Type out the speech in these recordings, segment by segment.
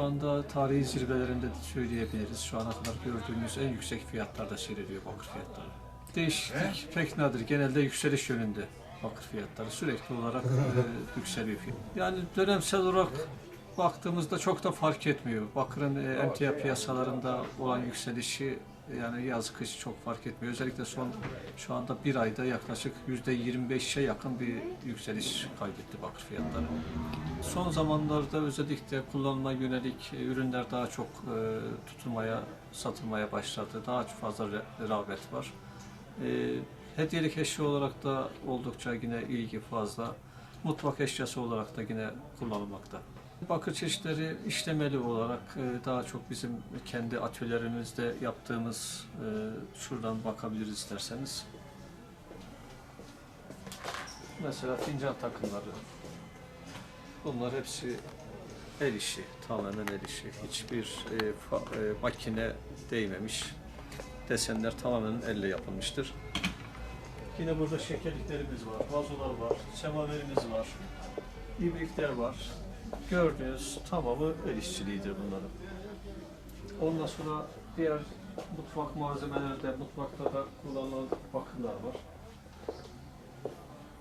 şu anda tarihi zirvelerinde de söyleyebiliriz. Şu ana kadar gördüğümüz en yüksek fiyatlarda seyrediyor bakır fiyatları. Değişiklik pek nadir. Genelde yükseliş yönünde bakır fiyatları sürekli olarak e, yükseliyor. Yani dönemsel olarak baktığımızda çok da fark etmiyor. Bakırın e, emtia piyasalarında olan yükselişi yani yaz kış çok fark etmiyor. Özellikle son şu anda bir ayda yaklaşık yüzde 25'e yakın bir yükseliş kaydetti bakır fiyatları. Son zamanlarda özellikle kullanıma yönelik e, ürünler daha çok e, tutulmaya, satılmaya başladı. Daha çok fazla rağbet var. Hediyelik eşya olarak da oldukça yine ilgi fazla. Mutfak eşyası olarak da yine kullanılmakta. Bakır çeşitleri işlemeli olarak e, daha çok bizim kendi atölyelerimizde yaptığımız, e, şuradan bakabiliriz isterseniz. Mesela fincan takımları. Bunlar hepsi el işi, tamamen el işi. Hiçbir e, makine değmemiş. Desenler tamamen elle yapılmıştır. Yine burada şekerliklerimiz var, vazolar var, semaverimiz var, ibrikler var. Gördüğünüz tamamı el işçiliğidir bunların. Ondan sonra diğer mutfak malzemelerde, mutfakta da kullanılan bakırlar var.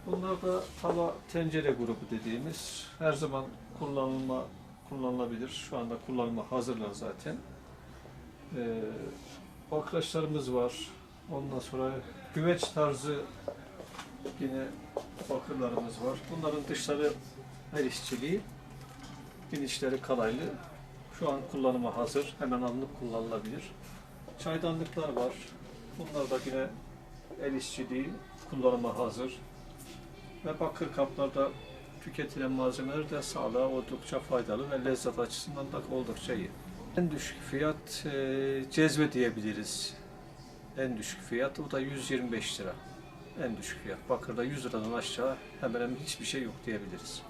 Bunlar da tava tencere grubu dediğimiz her zaman kullanılma kullanılabilir. Şu anda kullanıma hazırlar zaten. Ee, bakraçlarımız var. Ondan sonra güveç tarzı yine bakırlarımız var. Bunların dışları el işçiliği, inişleri kalaylı. Şu an kullanıma hazır. Hemen alınıp kullanılabilir. Çaydanlıklar var. Bunlar da yine el işçiliği, kullanıma hazır. Ve bakır kaplarda tüketilen malzemeler de sağlığa oldukça faydalı ve lezzet açısından da oldukça iyi. En düşük fiyat e, cezve diyebiliriz. En düşük fiyat o da 125 lira. En düşük fiyat. Bakırda 100 liradan aşağı hemen hiçbir şey yok diyebiliriz.